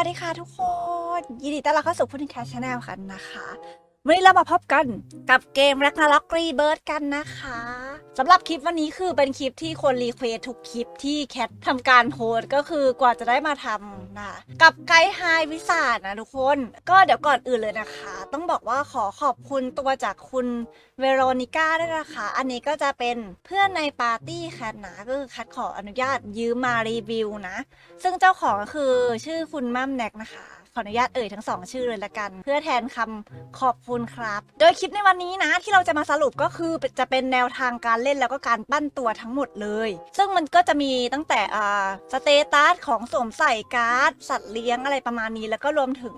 วัสดีค่ะทุกคน ยินดีต้อนรับเข้าสู่พูดถึงแคชแนลกันนะคะ วันนี้เรามาพบกันกับเกม Ragnarok Rebirth กันนะคะสำหรับคลิปวันนี้คือเป็นคลิปที่คนรีเควสทุกคลิปที่แคททำการโพสก็คือกว่าจะได้มาทำนะกับไกด์ไฮวิสาดนะทุกคน ก็เดี๋ยวก่อนอื่นเลยนะคะ ต้องบอกว่าขอขอบคุณตัวจากคุณเวโรนิก้าด้วยนะคะ อันนี้ก็จะเป็นเพื่อนในปาร์ตี้แคทนะก็คือแคทขออนุญาตยืมมารีวิวนะ ซึ่งเจ้าของก็คือชื่อคุณมั่มแน็กนะคะ ออนุญาตเอ่ยทั้งสองชื่อเลยละกัน เพื่อแทนคำขอบคุณครับ โดยคลิปในวันนี้นะที่เราจะมาสรุปก็คือจะเป็นแนวทางการเล่นแล้วก็การปั้นตัวทั้งหมดเลย ซึ่งมันก็จะมีตั้งแต่อ่าสเตตัสของสวมใส่การ์ด สัตว์เลี้ยงอะไรประมาณนี้ แล้วก็รวมถึง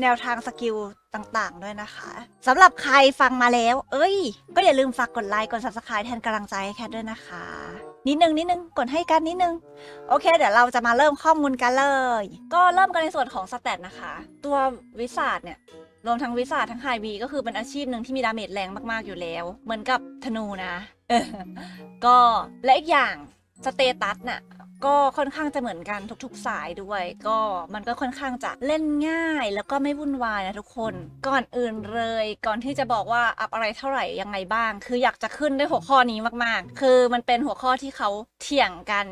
แนวทางสกิลต่างๆ ด้วยนะคะสำหรับใครฟังมาแล้ว เอ้ย ก็อย่าลืมฝากกดไลค์กด subscribe แทนกำลังใจให้แคทด้วยนะคะ นิดนึงนิดนึงกดให้กันนิดนึง โอเค เดี๋ยวเราจะมาเริ่มข้อมูลกันเลย ก็เริ่มกันในส่วนของสแตทนะคะ ตัววิสาดเนี่ยรวมทั้งวิสาดทั้งไฮวีก็คือเป็นอาชีพหนึ่งที่มีดาเมจแรงมากๆอยู่แล้ว เหมือนกับธนูนะก็และอีกอย่าง สเตตัสน่ะก็ค่อนข้างจะเหมือนกันทุกๆสายด้วย ก็มันก็ค่อนข้างจะเล่นง่าย แล้วก็ไม่วุ่นวายนะทุกคนก่อนอื่นเลย ก่อนที่จะบอกว่าอัพอะไรเท่าไหร่ยังไงบ้าง คืออยากจะขึ้นด้วยหัวข้อนี้มากๆ คือมันเป็นหัวข้อที่เขาเถียงกัน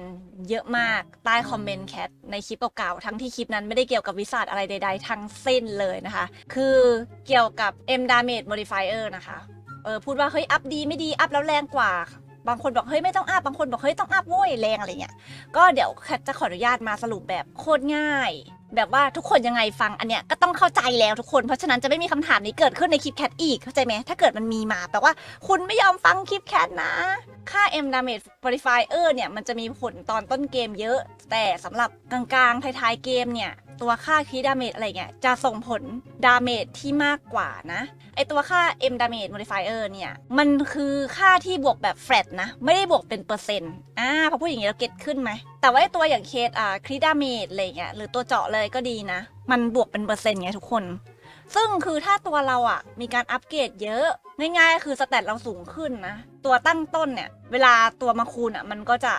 เยอะมากใต้คอมเมนต์แคทในคลิปเก่าๆทั้งที่คลิปนั้นไม่ได้เกี่ยวกับวิสัทอะไรใด ๆ ทั้งสิ้นเลยนะคะ คือเกี่ยวกับ M Damage Modifier นะคะเออพูดว่าเฮ้ยอัพดีไม่ดีอัพแล้วแรงกว่า บางคนบอกเฮ้ยไม่ต้องอัพบางคนบอกเฮ้ยต้องอัพโว้ยแรงอะไรเงี้ยก็เดี๋ยวแคทจะขออนุญาตมาสรุปแบบโคตรง่าย แบบว่าทุกคนยังไงฟังอันเนี้ยก็ต้องเข้าใจแล้วทุกคนเพราะฉะนั้นจะไม่มีคำถามนี้เกิดขึ้นในคลิปแคทอีกเข้าใจไหมถ้าเกิดมันมีมาแปลว่าคุณไม่ยอมฟังคลิปแคทนะ ค่า M damage modifier เนี่ยมันจะมีผลตอนต้นเกมเยอะ แต่สำหรับกลางๆท้ายๆเกมเนี่ย ตัวค่าคีดาเมจอะไรเงี้ยจะส่งผลดาเมจที่มากกว่านะไอตัวค่า M damage modifier เนี่ยมันคือค่าที่บวกแบบ flat นะ ไม่ได้บวกเป็นเปอร์เซ็นต์อ่าพอพูดอย่างนี้เราเก็ตขึ้นไหมแต่ว่าไอตัวอย่างเคสอ่าครีดาเมจอะไรเงี้ยหรือตัวเจาะเลยก็ดีนะ มันบวกเป็นเปอร์เซ็นต์ไงทุกคน ซึ่งคือถ้าตัวเราอะมีการอัปเกรดเยอะง่ายๆคือสเตตเราสูงขึ้นนะ ตัวตั้งต้นเนี่ย เวลาตัวมาคูณอะมันก็จะ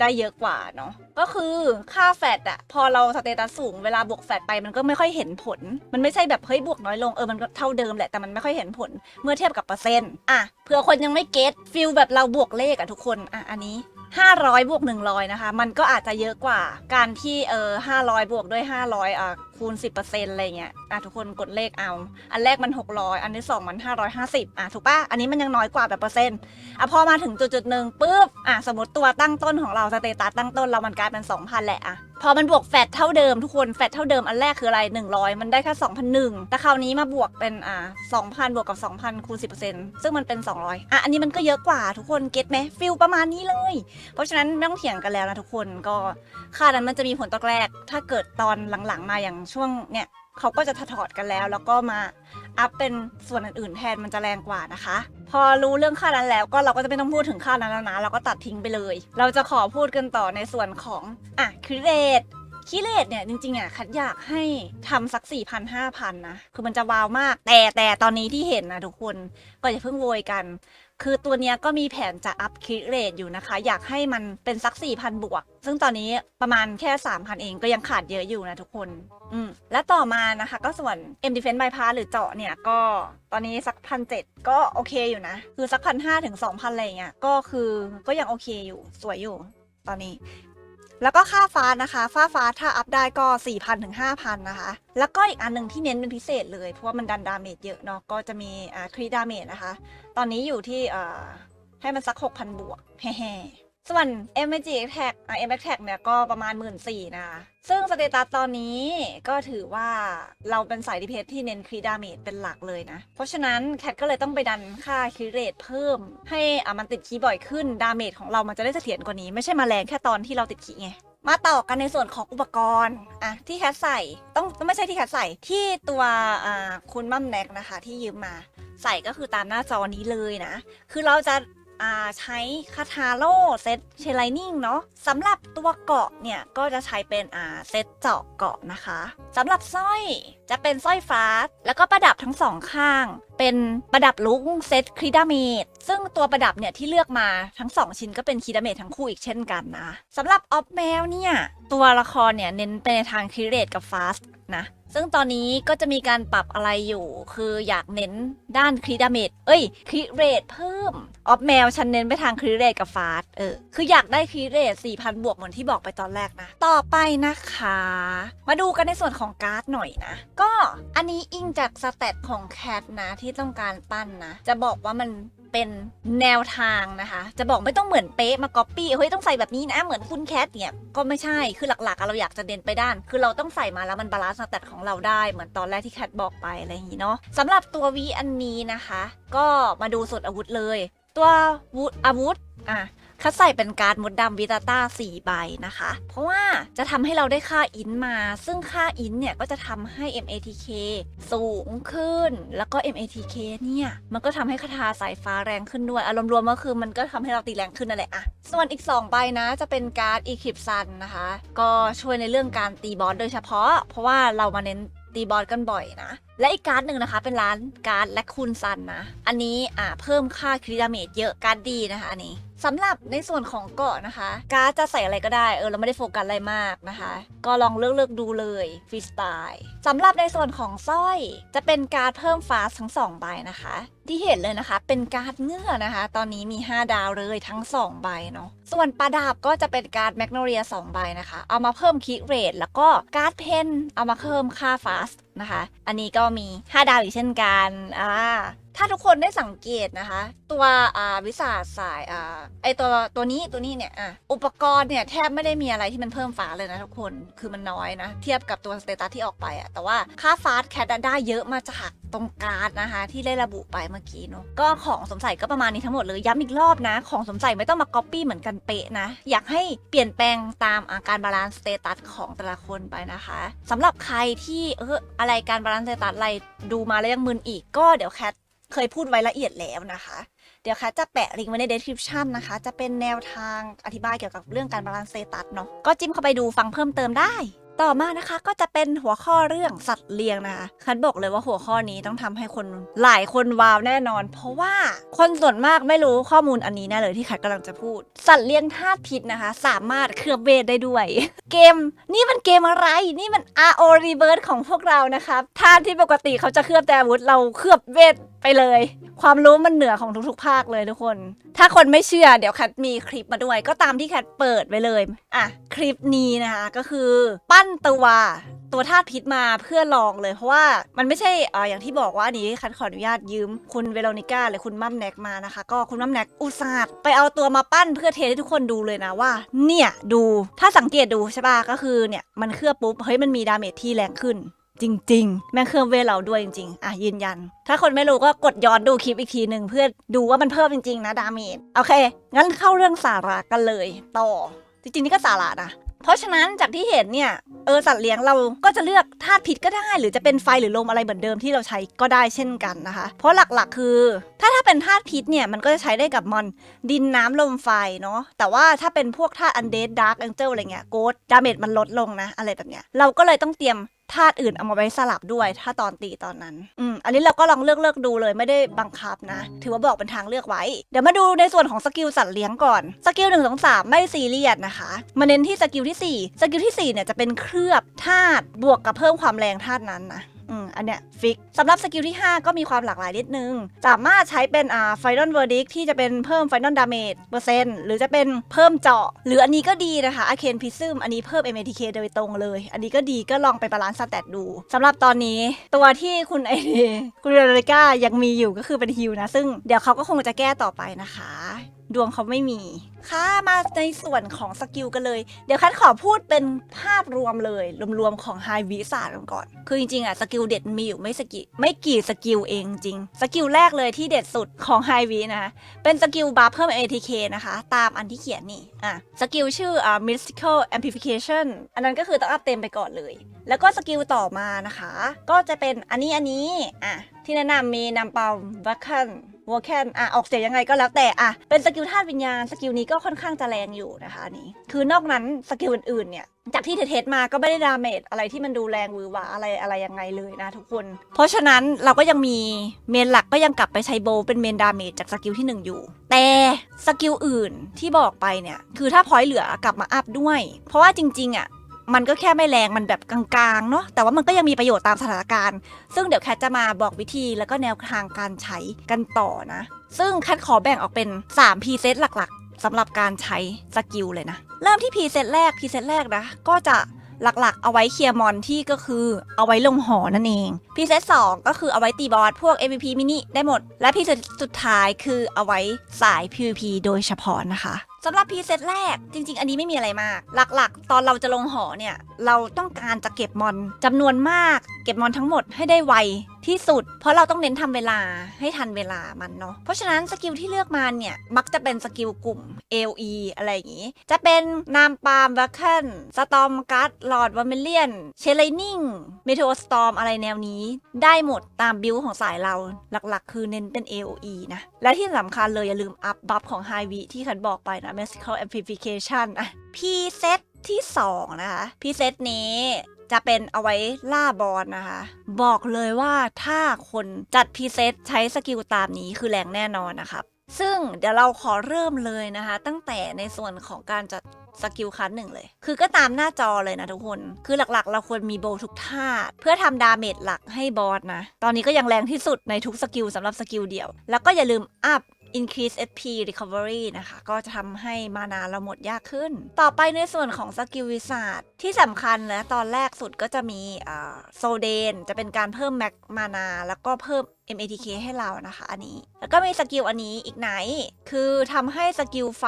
ได้เยอะกว่าเนาะก็คือค่าแฟตอะพอเราสเตตัสสูงเวลาบวกแฟตไปมันก็ไม่ค่อยเห็นผล มันไม่ใช่แบบเฮ้ยบวกน้อยลงเออมันก็เท่าเดิมแหละแต่มันไม่ค่อยเห็นผลเมื่อเทียบกับเปอร์เซ็นต์อะเผื่อคนยังไม่เก็ตฟิลแบบเราบวกเลขอะทุกคนอะอันนี้ 500 บวก 100 นะคะ มันก็อาจจะเยอะกว่าการที่เออ500 บวกด้วย 500อะคูณ 10%อะไรเงี้ยอะทุกคนกดเลขเอา อันแรกมัน 600 อันที่ 2 มัน 550อะถูกปะอันนี้มันยังน้อยกว่าแบบเปอร์เซ็นต์อะพอมาถึงจุดๆหนึ่งปุ๊บอะสมมติตัวตั้งต้นของเราสเตตัสตั้งต้นเรามันลายเป็น 2,000 แหละอะพอมันบวกแฟตเท่าเดิมทุกคนแฟตเท่าเดิมอันแรกคืออะไร 100 มันได้แค่2,001แต่คราวนี้มาบวกเป็นอะ2,000 บวกกับ 2,000 คูณ 10%ซึ่งมันเป็น 200 อะ อันนี้มันก็เยอะกว่าทุกคนเก็ตไหมฟิลประมาณนี้เลย เพราะฉะนั้นไม่ต้องเถียงกันแล้วนะทุกคนก็ค่านั้นมันจะมีผลตอนแรก ถ้าเกิดตอนหลังๆมาอย่างช่วงเนี่ยเขาก็จะถอดกันแล้ว แล้วก็มา อัพเป็นส่วนอื่นๆแทนมันจะแรงกว่านะคะ พอรู้เรื่องค่านั้นแล้วก็เราก็จะไม่ต้องพูดถึงค่านั้นแล้วนะ เราก็ตัดทิ้งไปเลย เราจะขอพูดกันต่อในส่วนของอะคิ เรตคิเรตเนี่ยจริงๆอะคัดอยากให้ทำสัก4 0 0 0 5,000นะ คือมันจะวาวมาก แต่แต่ตอนนี้ที่เห็นนะทุกคนก็อย่าเพิ่งโวยกัน คือตัวเนี้ยก็มีแผนจะอัพคิเรทอยู่นะคะ อยากให้มันเป็นสัก 4,000 บวก ซึ่งตอนนี้ประมาณแค่ 3,000 เองก็ยังขาดเยอะอยู่นะทุกคนอืมและต่อมานะคะ ก็ส่วน M Defense Bypass หรือเจาะเนี่ยก็ตอนนี้สักพันเจ็ดก็โอเคอยู่นะ คือสักพันห้าถึงสองพันอะไรเงี้ยก็คือก็ยังโอเคอยู่สวยอยู่ตอนนี้ แล้วก็ค่าฟ้านะคะฟ้าฟ้าถ้าอัพได้ก็ 4,000ถึง5,000 นะคะ แล้วก็อีกอันหนึ่งที่เน้นเป็นพิเศษเลย เพราะว่ามันดันดาเมจเยอะเนาะก็จะมีอ่าครีดาเมจนะคะ ตอนนี้อยู่ที่อ่าให้มันสัก 6,000 บวกแฮ่ส่วน m g Attack อ่า m Attack เนี่ยก็ประมาณ 1 4ื่นนะคะ ซึ่งสเตตัสตอนนี้ก็ถือว่าเราเป็นสายดีเพจที่เน้นครีดาเมจเป็นหลักเลยนะ เพราะฉะนั้นแคทก็เลยต้องไปดันค่าคิเรตเพิ่ม ให้อะมันติดคีบ่อยขึ้น ดาเมจของเรามันจะได้เสถียรกว่านี้ ไม่ใช่มาแรงแค่ตอนที่เราติดคีไงมาต่อกันในส่วนของอุปกรณ์อะที่แคทใส่ต้องต้องไม่ใช่ที่แคทใส่ที่ตัวอ่าคุณมั่มแน็กนะคะที่ยืมมา ใส่ก็คือตามหน้าจอนี้เลยนะ คือเราจะ อ่าใช้คาทาโร่เซตเชลไลนิ่งเนาะสำหรับตัวเกาะเนี่ย ก็จะใช้เป็นอ่าเซตเจาะเกาะนะคะสำหรับสร้อยจะเป็นสร้อยฟ้า แล้วก็ประดับทั้งสองข้าง เป็นประดับลุงเซตครีดาเมดซึ่งตัวประดับเนี่ยที่เลือกมาทั้ง 2 ชิ้นก็เป็นครีดาเมดทั้งคู่อีกเช่นกันนะสำหรับออฟแมวเนี่ย ตัวละครเนี่ยเน้นไปในทางครีเรตกับฟาสนะ ซึ่งตอนนี้ก็จะมีการปรับอะไรอยู่ คืออยากเน้นด้านคริดาเมจเอ้ยคริเรทเพิ่ม ออฟแมวฉันเน้นไปทางคริเรทกับฟาสเออ คืออยากได้คริเรท4,000 บวกเหมือนที่บอกไปตอนแรกนะ ต่อไปนะคะ มาดูกันในส่วนของการ์ดหน่อยนะ ก็อันนี้อิงจากสเตตของแคทนะที่ต้องการปั้นนะ จะบอกว่ามัน เป็นแนวทางนะคะ จะบอกไม่ต้องเหมือนเป๊ะมาก๊อปปี้เฮ้ยต้องใส่แบบนี้นะ เหมือนคุณแคทเนี่ยก็ไม่ใช่คือหลักๆเราอยากจะเด่นไปด้าน คือเราต้องใส่มาแล้วมันบาลานซ์สแตทของเราได้เหมือนตอนแรกที่แคทบอกไปอะไรอย่างนี้เนาะสำหรับตัววีอันนี้นะคะ ก็มาดูสดอาวุธเลย ตัววุอาวุธอะ คัดใส่เป็นการ์ดมดดำวิตาต้า4ใบนะคะ เพราะว่าจะทำให้เราได้ค่าอินมา ซึ่งค่าอินเนี่ยก็จะทำให้ MATK สูงขึ้น แล้วก็ MATK เนี่ย มันก็ทำให้คาถาสายฟ้าแรงขึ้นด้วย อารมณ์รวมก็คือมันก็ทำให้เราตีแรงขึ้นนั่นแหละอะส่วนอีก 2 ใบนะจะเป็นการ์ด Eclipse Sun นะคะ ก็ช่วยในเรื่องการตีบอสโดยเฉพาะ เพราะว่าเรามาเน้นตีบอลกันบ่อยนะ และอีกการ์ดหนึ่งนะคะ เป็นร้านการ์ดและคูณซันนะ อันนี้อ่าเพิ่มค่าคริดาเมจเยอะการ์ดดีนะคะอันนี้ สำหรับในส่วนของเกาะนะคะ การ์ดจะใส่อะไรก็ได้ เออเราไม่ได้โฟกัสอะไรมากนะคะ ก็ลองเลือกเลือกๆดูเลยฟรีสไตล์สำหรับในส่วนของสร้อย จะเป็นการ์ดเพิ่มฟาสทั้งสองใบนะคะ ที่เห็นเลยนะคะ เป็นการ์ดเงื่อนะคะ ตอนนี้มี 5 ดาวเลยทั้ง 2 ใบเนาะส่วนประดับก็จะเป็นการ์ดแมกโนเรีย2ใบนะคะ เอามาเพิ่มคิกเรทแล้วก็การ์ดเพนเอามาเพิ่มค่าฟาสนะคะ อันนี้ก็มี 5 ดาวอีกเช่นกันอ่าถ้าทุกคนได้สังเกตนะคะ ตัวอ่าวิสาสายอ่าไอตัวตัวนี้ตัวนี้เนี่ยอะอุปกรณ์เนี่ยแทบไม่ได้มีอะไรที่มันเพิ่มฟ้าเลยนะทุกคนคือมันน้อยนะ เทียบกับตัวสเตตัสที่ออกไปอะแต่ว่าค่าฟาสแคทได้เยอะมาจากตรงการ์ดนะคะ ที่ได้ระบุไปเมื่อกี้เนาะก็ของสมใส่ก็ประมาณนี้ทั้งหมดเลยย้ำอีกรอบนะ ของสมใส่ไม่ต้องมาก๊อปปี้เหมือนกันเป๊ะนะ อยากให้เปลี่ยนแปลงตามอาการบาลานซ์สเตตัสของแต่ละคนไปนะคะสำหรับใครที่เอออะไรการบาลานซ์สเตตัสอะไรดูมาแล้วยังมึนอีกก็เดี๋ยวแคทเคยพูดไว้ละเอียดแล้วนะคะ เดี๋ยวแคทจะแปะลิงก์ไว้ใน description นะคะ จะเป็นแนวทางอธิบายเกี่ยวกับเรื่องการบาลานซ์สเตตัสเนาะก็จิ้มเข้าไปดูฟังเพิ่มเติมได้ ต่อมานะคะก็จะเป็นหัวข้อเรื่องสัตว์เลี้ยงนะคะคันบอกเลยว่าหัวข้อนี้ต้องทำให้คนหลายคนว้าวแน่นอน เพราะว่าคนส่วนมากไม่รู้ข้อมูลอันนี้แน่เลยที่คัดกำลังจะพูด สัตว์เลี้ยงธาตุพิษนะคะ สามารถเคลือบเวทได้ด้วย เกม นี่มันเกมอะไร นี่มัน RO Rebirth ของพวกเรานะครับธาตุที่ปกติเขาจะเคลือบแต่อาวุธเราเคลือบเวทไปเลย ความรู้มันเหนือของทุกๆ ภาคเลยทุกคน ถ้าคนไม่เชื่อเดี๋ยวแคทมีคลิปมาด้วย ก็ตามที่แคทเปิดไว้เลย อะ คลิปนี้นะคะก็คือปั้นตัวตัวธาตุพิษมาเพื่อลองเลยเพราะว่ามันไม่ใช่อ่ออย่างที่บอกว่าอันนี้คัทขออนุญาตยืมคุณเวโรนิก้าหรือคุณมัมแน็กมานะคะ ก็คุณมัมแน็กอุตส่าห์ไปเอาตัวมาปั้นเพื่อเทให้ทุกคนดูเลยนะว่า เนี่ยดูถ้าสังเกตดูใช่ป่ะก็คือเนี่ยมันเคลือบปุ๊บเฮ้ยมันมีดาเมจที่แรงขึ้น จริง ๆ แม่งเครื่องเวเราด้วยจริงๆ อะยืนยัน ถ้าคนไม่รู้ก็กดย้อนดูคลิปอีกทีหนึ่งเพื่อดูว่ามันเพิ่มจริง ๆ นะดาเมจโอเค งั้นเข้าเรื่องสาระกันเลย ต่อ จริงๆ นี่ก็สาระนะเพราะฉะนั้นจากที่เห็นเนี่ย เออสัตว์เลี้ยงเราก็จะเลือกธาตุพิษก็ได้ หรือจะเป็นไฟหรือลมอะไรเหมือนเดิมที่เราใช้ก็ได้เช่นกันนะคะ เพราะหลักๆ คือ ถ้าถ้าเป็นธาตุพิษเนี่ยมันก็จะใช้ได้กับมอนดินน้ำลมไฟเนาะแต่ว่าถ้าเป็นพวกธาตุอันเดดดาร์กแองเจิลอะไรเงี้ยโกดดาเมจมันลดลงนะอะไรแบบเนี้ยเราก็เลยต้องเตรียม ธาตุอื่นเอามาไว้สลับด้วย ถ้าตอนตีตอนนั้น อืม อันนี้เราก็ลองเลือกเลือกดูเลยไม่ได้บังคับนะ ถือว่าบอกเป็นทางเลือกไว้ เดี๋ยวมาดูในส่วนของสกิลสัตว์เลี้ยงก่อน สกิลหนึ่งสองสามไม่ซีเรียสนะคะ มาเน้นที่สกิลที่สี่สกิลที่สี่เนี่ยจะเป็นเคลือบธาตุบวกกับเพิ่มความแรงธาตุนั้นนะ อืมอันเนี้ยฟิกสำหรับสกิลที่ 5 ก็มีความหลากหลายนิดนึง สามารถใช้เป็นอ่าไฟนอลเวอร์ดิกที่จะเป็นเพิ่มไฟนอลดาเมจเปอร์เซ็นต์หรือจะเป็นเพิ่มเจาะ หรืออันนี้ก็ดีนะคะอาเคนพิซึมอันนี้เพิ่ม MATK โดยตรงเลย อันนี้ก็ดีก็ลองไปบาลานซ์สแตทดูสำหรับตอนนี้ ตัวที่คุณไอคุณเรเรก้ายังมีอยู่ก็คือเป็นฮิวนะ ซึ่งเดี๋ยวเขาก็คงจะแก้ต่อไปนะคะ ดวงเขาไม่มี ค่ะมาในส่วนของสกิลกันเลย เดี๋ยวคัดขอพูดเป็นภาพรวมเลย รวมๆของไฮวิสาดก่อน คือจริงๆอะสกิลเด็ดมีอยู่ไม่สกิไม่กี่สกิลเองจริง สกิลแรกเลยที่เด็ดสุดของไฮวีนะคะเป็นสกิลบัฟเพิ่ม ATK นะคะ ตามอันที่เขียนนี่ อะ สกิลชื่ออ่า mystical amplification อันนั้นก็คือต้องอัพเต็มไปก่อนเลย แล้วก็สกิลต่อมานะคะ ก็จะเป็นอันนี้อันนี้ อะ ที่แนะนำมีนำเปาวัคคัน วแคนอะออกเสียงยังไงก็แล้วแต่อะเป็นสกิลธาตุวิญญาณสกิลนี้ก็ค่อนข้างจะแรงอยู่นะคะอันนี้ คือนอกนั้นสกิลอื่นๆเนี่ยจากที่เทสมาก็ไม่ได้ดาเมจอะไรที่มันดูแรงหวือหวาอะไรอะไรยังไงเลยนะทุกคน เพราะฉะนั้นเราก็ยังมีเมนหลักก็ยังกลับไปใช้โบเป็นเมนดาเมจจากสกิลที่ 1 อยู่ แต่สกิลอื่นที่บอกไปเนี่ย คือถ้าพอยต์เหลือกลับมาอัพด้วย เพราะว่าจริงๆอะ มันก็แค่ไม่แรงมันแบบกลางๆเนาะแต่ว่ามันก็ยังมีประโยชน์ตามสถานการณ์ ซึ่งเดี๋ยวแคทจะมาบอกวิธีแล้วก็แนวทางการใช้กันต่อนะ ซึ่งแคทขอแบ่งออกเป็น3 p ีเซตหลักๆสำหรับการใช้สกิลเลยนะ เริ่มที่พ e เซตแรกพ e เซตแรกนะ ก็จะหลักๆ เอาไว้เคลียร์มอนที่ก็คือเอาไว้ลงหอนั่นเองพ e เซตสองก็คือเอาไว้ตีบอสพวก MVP มินิได้หมด และพ e เซตสุดท้ายคือเอาไว้สาย PVP โดยเฉพาะนะคะ สำหรับพ e เซตแรกจริง ๆ อันนี้ไม่มีอะไรมาก หลักๆ ตอนเราจะลงหอเนี่ย เราต้องการจะเก็บมอนจำนวนมาก เก็บมอนทั้งหมดให้ได้ไวที่สุด เพราะเราต้องเน้นทำเวลาให้ทันเวลามันเนาะเพราะฉะนั้นสกิลที่เลือกมาเนี่ย มักจะเป็นสกิลกลุ่ม AOE อะไรอย่างนี้ จะเป็นนามปาล์มบัคเคิลสตอมกัสลอร์ดวอมเมเลียนเชลนิงเมโทสตอมอะไรแนวนี้ ได้หมดตามบิลของสายเราหลักๆ คือเน้นเป็น AOE นะ และที่สำคัญเลยอย่าลืมอัพบัฟของ High V ที่คันบอกไปนะ Magical Amplification อะ P เซตที่ 2 นะคะ P เซตนี้จะเป็นเอาไว้ล่าบอลนะคะ บอกเลยว่าถ้าคนจัดพรีเซตใช้สกิลตามนี้คือแรงแน่นอนนะครับ ซึ่งเดี๋ยวเราขอเริ่มเลยนะคะ ตั้งแต่ในส่วนของการจัดสกิลคัสหนึ่งเลย คือก็ตามหน้าจอเลยนะทุกคน คือหลักๆ เราควรมีโบทุกท่า เพื่อทำดาเมจหลักให้บอสนะ ตอนนี้ก็ยังแรงที่สุดในทุกสกิลสำหรับสกิลเดียว แล้วก็อย่าลืมอัพ increase SP recovery นะคะ ก็จะทำให้มานาเราหมดยากขึ้น ต่อไปในส่วนของสกิลวิสาด ที่สำคัญและตอนแรกสุดก็จะมีโซเดน จะเป็นการเพิ่มแม็กมานา แล้วก็เพิ่ม MATK ให้เรานะคะอันนี้ แล้วก็มีสกิลอันนี้อีกไหน คือทำให้สกิลไฟ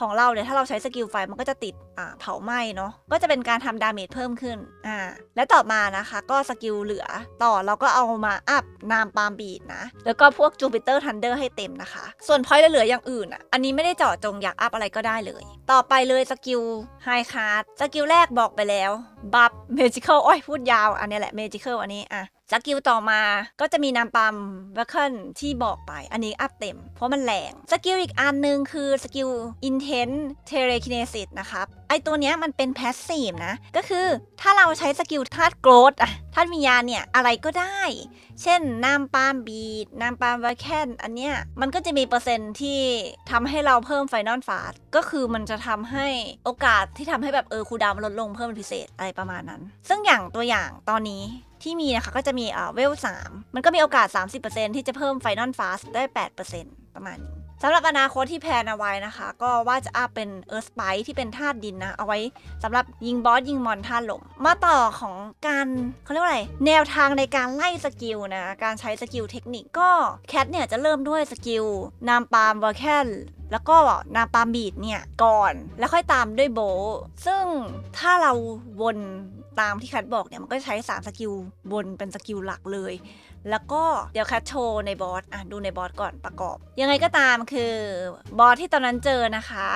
ของเราเนี่ย ถ้าเราใช้สกิลไฟมันก็จะติดอ่าเผาไหม้เนาะก็จะเป็นการทำดาเมจเพิ่มขึ้นอ่าและต่อมานะคะก็สกิลเหลือต่อเราก็เอามาอัพนามปาล์มบีดนะ แล้วก็พวกจูปิเตอร์ทันเดอร์ให้เต็มนะคะ ส่วนพอยต์เหลืออย่างอื่นอะอันนี้ไม่ได้เจาะจงอยากอัพอะไรก็ได้เลย ต่อไปเลยสกิลไฮคาร์ดสกิลแรกบอกไปแล้ว บัฟเมจิเคิลโอ้ยพูดยาว อันนี้แหละเมจิเคิลอันนี้อะสกิลต่อมาก็จะมีนามปัมวัคเคิลที่บอกไป อันนี้อัพเต็ม เพราะมันแรง สกิลอีกอันหนึ่งคือสกิล Intense Telekinesis นะครับ ไอตัวเนี้ยมันเป็น Passive นะ ก็คือถ้าเราใช้สกิลธาตุโกรดอะธาตุวิญญาณเนี่ย อะไรก็ได้ เช่นนามปาล์มบีดนามปาล์มวัคเคนอันเนี้ยมันก็จะมีเปอร์เซ็นต์ที่ทำให้เราเพิ่มไฟนอลฟาสก็คือมันจะทำให้โอกาสที่ทำให้แบบเออคูดาวมันลดลงเพิ่มเป็นพิเศษอะไรประมาณนั้น ซึ่งอย่างตัวอย่างตอนนี้ที่มีนะคะก็จะมีอ่าเวล3มันก็มีโอกาส 30%ที่จะเพิ่มไฟนอลฟาสได้ 8%ประมาณนี้ สำหรับอนาคตที่แพลนเอาไว้นะคะ ก็ว่าจะอัพเป็นเอ r ร์ p ไปที่เป็นธาตุดินนะ เอาไว้สำหรับยิงบอสยิงมอนธาตุลม มาต่อของการเขาเรียกว่าอะไร แนวทางในการไล่สกิลนะ การใช้สกิลเทคนิคก็แคทเนี่ยจะเริ่มด้วยสกิลนามปาล์มวอร์แคนแล้วก็นาปาล์มบีดเนี่ย ก่อนแล้วค่อยตามด้วยโบ ซึ่งถ้าเราวนตามที่แคทบอกเนี่ย มันก็ใช้ 3 สกิลบนเป็นสกิลหลักเลย แล้วก็เดี๋ยวแคทโชว์ในบอสอะดูในบอสก่อนประกอบ ยังไงก็ตามคือบอสที่ตอนนั้นเจอนะคะ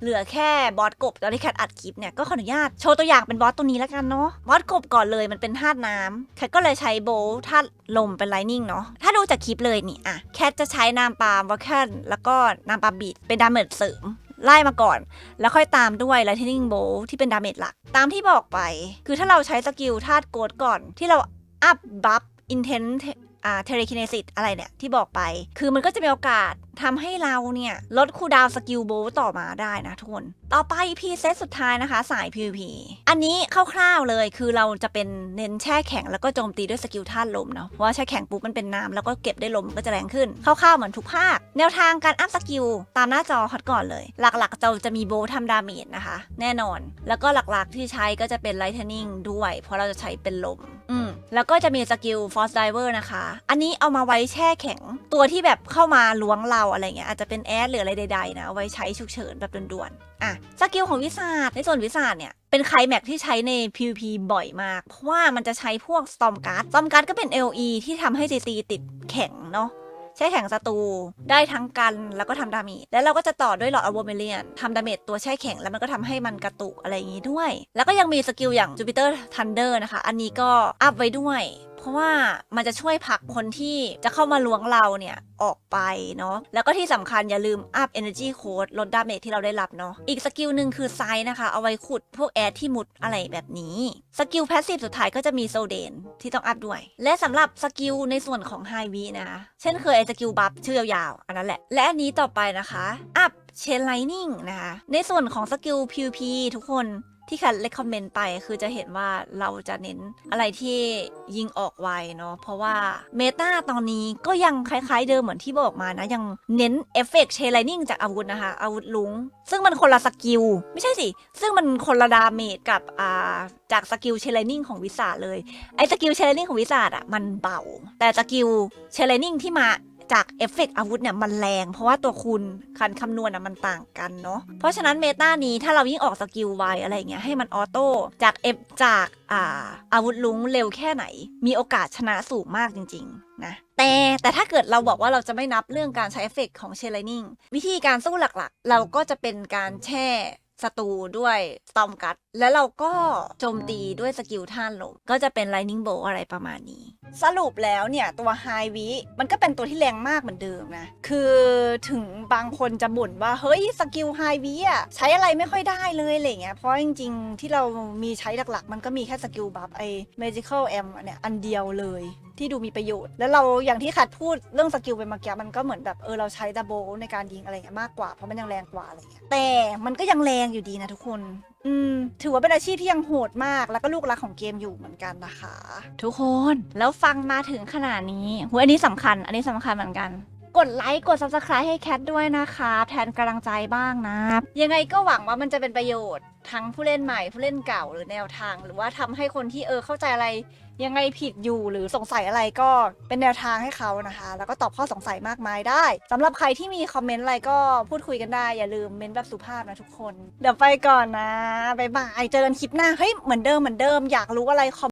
เหลือแค่บอสกบตอนที่แคทอัดคลิปเนี่ยก็ขออนุญาตโชว์ตัวอย่างเป็นบอสตัวนี้แล้วกันเนาะบอสกบก่อนเลยมันเป็นธาตุน้ำแคทก็เลยใช้โบว์ธาตุลมเป็นไลนิ่งเนาะถ้าดูจากคลิปเลยนี่อะแคทจะใช้นามปาล์มวอลแคนแล้วก็นามปาล์มบีดเป็นดาเมจเสริมไล่มาก่อน แล้วค่อยตามด้วย Lightning Bolt ที่เป็นดาเมจหลัก ตามที่บอกไป คือถ้าเราใช้สกิลธาตุโกดก่อนที่เราอัพบัฟ Intense อ่าเทเลคิน s ิ s อะไรเนี่ยที่บอกไป คือมันก็จะมีโอกาส ทำให้เราเนี่ยลดคูดาวสกิลโบต่อมาได้นะทุกคน ต่อไปพีเซตสุดท้ายนะคะสาย PVP อันนี้คร่าวๆเลยคือเราจะเป็นเน้นแช่แข็งแล้วก็โจมตีด้วยสกิลธาตุลมเนาะเพราะว่าแช่แข็งปุ๊บมันเป็นน้ำแล้วก็เก็บได้ลมก็จะแรงขึ้นคร่าวๆเหมือนทุกภาค แนวทางการอัพสกิลตามหน้าจอฮอตก่อนเลย หลักๆเราจะมีโบทำดาเมจนะคะ แน่นอน แล้วก็หลักๆที่ใช้ก็จะเป็นไลท์เทนนิ่งด้วย เพราะเราจะใช้เป็นลมอืมแล้วก็จะมีสกิล Force Diver นะคะ อันนี้เอามาไว้แช่แข็งตัวที่แบบเข้ามาล้วงเราอะไรเงี้ยอาจจะเป็นแอดหรืออะไรใดๆนะเอาไว้ใช้ฉุกเฉินแบบด่วนๆอะสกิลของวิสาดในส่วนวิสาดเนี่ยเป็นไคลแม็กที่ใช้ใน PVP บ่อยมาก เพราะว่ามันจะใช้พวก Storm Guard Storm Guard ก็เป็น LE ที่ทำให้ CC ติดแข็งเนาะใช้แข็งศัตรูได้ทั้งกันแล้วก็ทำดาเมจแล้วเราก็จะต่อด้วยหลอดอโวเมเลียนทำดาเมจตัวแช่แข็งแล้วมันก็ทำให้มันกระตุกอะไรอย่างนี้ด้วย แล้วก็ยังมีสกิลอย่าง Jupiter Thunder นะคะ อันนี้ก็อัพไว้ด้วยเพ ราะว่ามันจะช่วยผลักคนที่จะเข้ามาล้วงเราเนี่ยออกไปเนาะแล้วก็ที่สำคัญอย่าลืมอัพ Energy Code ลดดาเมจที่เราได้รับเนาะอีกสกิลหนึ่งคือไซส์นะคะ เอาไว้ขุดพวกแอดที่มุดอะไรแบบนี้สกิลแพสซีฟสุดท้ายก็จะมีโซเดนที่ต้องอัพด้วย และสำหรับสกิลในส่วนของไฮวีนะคะเช่นเคยไอสกิลบัฟชื่อยาวๆอันนั้นแหละ และอันนี้ต่อไปนะคะอัพเชนไลนิ่งนะคะ ในส่วนของสกิล PVP ทุกคน ที่คันเลคคอมเมนต์ไปคือจะเห็นว่าเราจะเน้นอะไรที่ยิงออกไวเนาะเพราะว่าเมตาตอนนี้ก็ยังคล้ายๆเดิมเหมือนที่บอกมานะ ยังเน้นเอฟเฟกต์เชลไลนิ่งจากอาวุธนะคะ อาวุธลุง ซึ่งมันคนละสกิล ไม่ใช่สิ ซึ่งมันคนละดาเมจกับอ่าจากสกิลเชลไลนิ่งของวิสาเลยไอ้สกิลเชลไลนิ่งของวิสาอะมันเบา แต่สกิลเชลไลนิ่งที่มา จากเอฟเฟกต์อาวุธเนี่ยมันแรง เพราะว่าตัวคุณคันคำนวณอะมันต่างกันเนาะเพราะฉะนั้นเมตานี้ถ้าเรายิ่งออกสกิลไวอะไรเงี้ยให้มันออโต้จากเอฟจากอ่าอาวุธลุงเร็วแค่ไหน มีโอกาสชนะสูงมากจริง ๆ นะแต่แต่ถ้าเกิดเราบอกว่าเราจะไม่นับเรื่องการใช้เอฟเฟกต์ของเชลไลนิ่งวิธีการสู้หลักๆ เราก็จะเป็นการแช่ ศัตรูด้วยสตอมกัด แล้วเราก็โจมตีด้วยสกิลท่านลม ก็จะเป็น Lightning Bolt อะไรประมาณนี้ สรุปแล้วเนี่ยตัว High V มันก็เป็นตัวที่แรงมากเหมือนเดิมนะ คือถึงบางคนจะบ่นว่า เฮ้ยสกิล High V อะใช้อะไรไม่ค่อยได้เลยอะไรเงี้ยเพราะจริงๆ ที่เรามีใช้หลักๆ มันก็มีแค่สกิลบัฟไอ้ Magical Am เนี่ยอันเดียวเลยที่ดูมีประโยชน์ แล้วเราอย่างที่ขัดพูดเรื่องสกิลเปเมื่อกี้มันก็เหมือนแบบเออเราใช้ดับโบในการยิงอะไรเงี้ยมากกว่าเพราะมันยังแรงกว่าอะไรเงี้ยแต่มันก็ยังแรงอยู่ดีนะทุกคน อืม ถือว่าเป็นอาชีพที่ยังโหดมาก แล้วก็ลูกรักของเกมอยู่เหมือนกันนะคะ ทุกคนแล้วฟังมาถึงขนาดนี้หัวอันนี้สำคัญ อันนี้สำคัญเหมือนกัน กดไลค์กด subscribe ให้แคทด้วยนะคะแทนกำลังใจบ้างนะ ยังไงก็หวังว่ามันจะเป็นประโยชน์ ทั้งผู้เล่นใหม่ผู้เล่นเก่าหรือแนวทาง หรือว่าทำให้คนที่เออเข้าใจอะไร ยังไงผิดอยู่หรือสงสัยอะไรก็เป็นแนวทางให้เขานะคะ แล้วก็ตอบข้อสงสัยมากมายได้สำหรับใครที่มีคอมเมนต์อะไรก็พูดคุยกันได้อย่าลืมเม้นแบบสุภาพนะทุกคน เดี๋ยวไปก่อนนะบ๊ายบายเจอกันคลิปหน้าเฮ้ยเหมือนเดิมเหมือนเดิมอยากรู้อะไรคอม